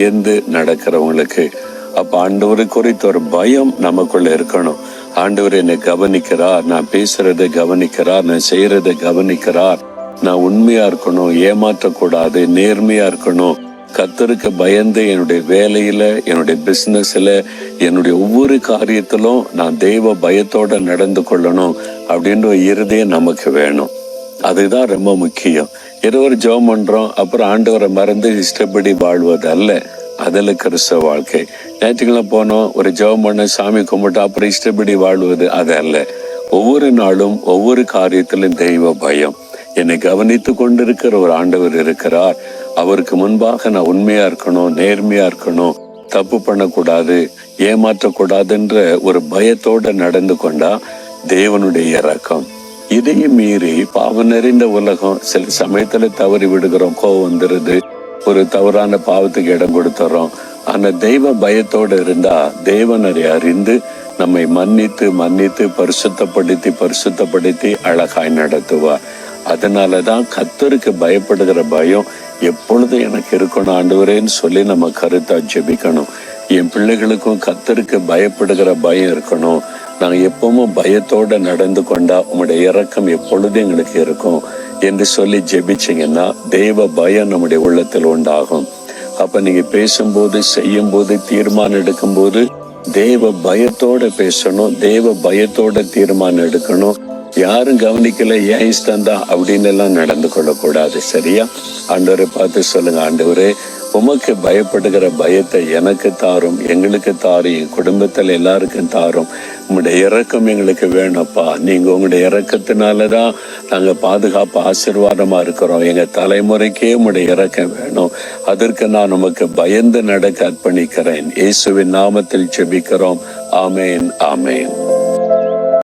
பயந்து நடக்கிறவங்களுக்கு. அப்ப ஆண்டவரை குறித்த ஒரு பயம் நமக்குள்ள இருக்கணும். ஆண்டவர் என்னை கவனிக்கிறார் நான் பேசுறதை கவனிக்கிறார் நான் செய்யறதை கவனிக்கிறார். நான் உண்மையா இருக்கணும் ஏமாற்றக்கூடாது நேர்மையா இருக்கணும். கத்தருக்கு பயந்து என்னுடைய வேலையில என்னுடைய பிசினஸ்ல என்னுடைய ஒவ்வொரு காரியத்திலும் நான் தெய்வ பயத்தோட நடந்து கொள்ளணும் அப்படின்ற இருதயம் நமக்கு வேணும். அதுதான் ரொம்ப முக்கியம். இருவர் ஜெபம் பண்ணுறோம் அப்புறம் ஆண்டவரை மறந்து இஷ்டப்படி வாழ்வது அல்ல. அதில் கிறிஸ்தவ வாழ்க்கை. ஞாயிற்றுக்கிழமை போனோம் ஒரு ஜெபம் பண்ண சாமி கும்பிட்டு அப்புறம் இஷ்டப்படி வாழ்வது அது அல்ல. ஒவ்வொரு நாளும் ஒவ்வொரு காரியத்திலும் தெய்வ பயம். என்னை கவனித்து கொண்டிருக்கிற ஒரு ஆண்டவர் இருக்கிறார். அவருக்கு முன்பாக நான் உண்மையா இருக்கணும் நேர்மையா இருக்கணும். தப்பு பண்ணக்கூடாது ஏமாற்றக்கூடாதுன்ற ஒரு பயத்தோட நடந்து கொண்டா தேவனுடைய ரக்கம் இதையும் மீறி பாவம் நிறைந்த உலகம் சில சமயத்துல தவறி விடுகிறோம் கோவம் வந்துருது. ஒரு தவறான பாவத்துக்கு இடம் கொடுத்துறோம். ஆனா தெய்வ பயத்தோட இருந்தா தேவனரை அறிந்து நம்மை மன்னித்து மன்னித்து பரிசுத்தப்படுத்தி பரிசுத்தப்படுத்தி அழகாய் நடத்துவார். அதனாலதான் கத்தருக்கு பயப்படுகிற பயம் எப்பொழுதும் எனக்கு இருக்கணும் ஆண்டவரேன்னு சொல்லி நம்ம கருத்தா ஜெபிக்கணும். என் பிள்ளைகளுக்கும் கத்தருக்கு பயப்படுகிற பயம் இருக்கணும். நாங்கள் எப்பவும் பயத்தோட நடந்து கொண்டா உங்களுடைய இறக்கம் எப்பொழுதும் எங்களுக்கு இருக்கும்? என்று சொல்லி ஜெபிச்சீங்கன்னா தெய்வ பயம் நம்முடைய உள்ளத்தில் உண்டாகும். அப்ப நீங்க பேசும்போது செய்யும் போது தீர்மானம் எடுக்கும்போது தேவ பயத்தோட பேசணும் தேவ பயத்தோட தீர்மானம் எடுக்கணும். யாரும் கவனிக்கல ஏன் இஷ்டம் தான் அப்படின்னு எல்லாம் நடந்து கொள்ளக்கூடாது சரியா? ஆண்டவரை பார்த்து சொல்லுங்க ஆண்டவரே உமக்கு பயப்படுகிற பயத்தை எனக்கு தாரும் எங்களுக்கு தாரும் என் குடும்பத்தில் எல்லாருக்கும் தாரும். உங்களுடைய இறக்கம் எங்களுக்கு வேணும்ப்பா. நீங்கள் உங்களுடைய இறக்கத்தினால தான் நாங்கள் பாதுகாப்பு ஆசீர்வாதமாக இருக்கிறோம். எங்கள் தலைமுறைக்கே உங்களுடைய இறக்கம் வேணும். அதற்கு நான் உமக்கு பயந்து நடக்க அர்ப்பணிக்கிறேன். இயேசுவின் நாமத்தில் செபிக்கிறோம் ஆமேன் ஆமேன்.